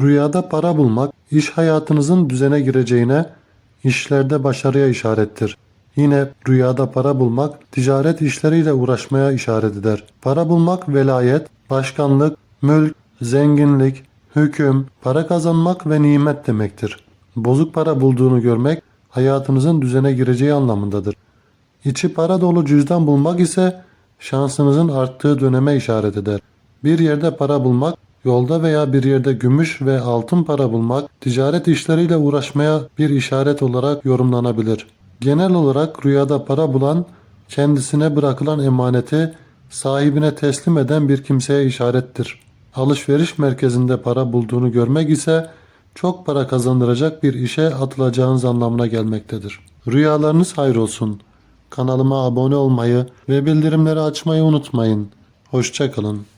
Rüyada para bulmak, iş hayatınızın düzene gireceğine, işlerde başarıya işarettir. Yine rüyada para bulmak, ticaret işleriyle uğraşmaya işaret eder. Para bulmak velayet, başkanlık, mülk, zenginlik, hüküm, para kazanmak ve nimet demektir. Bozuk para bulduğunu görmek, hayatınızın düzene gireceği anlamındadır. İçi para dolu cüzdan bulmak ise şansınızın arttığı döneme işaret eder. Bir yerde para bulmak, yolda veya bir yerde gümüş ve altın para bulmak, ticaret işleriyle uğraşmaya bir işaret olarak yorumlanabilir. Genel olarak rüyada para bulan, kendisine bırakılan emaneti sahibine teslim eden bir kimseye işarettir. Alışveriş merkezinde para bulduğunu görmek ise çok para kazandıracak bir işe atılacağınız anlamına gelmektedir. Rüyalarınız hayır olsun. Kanalıma abone olmayı ve bildirimleri açmayı unutmayın. Hoşçakalın.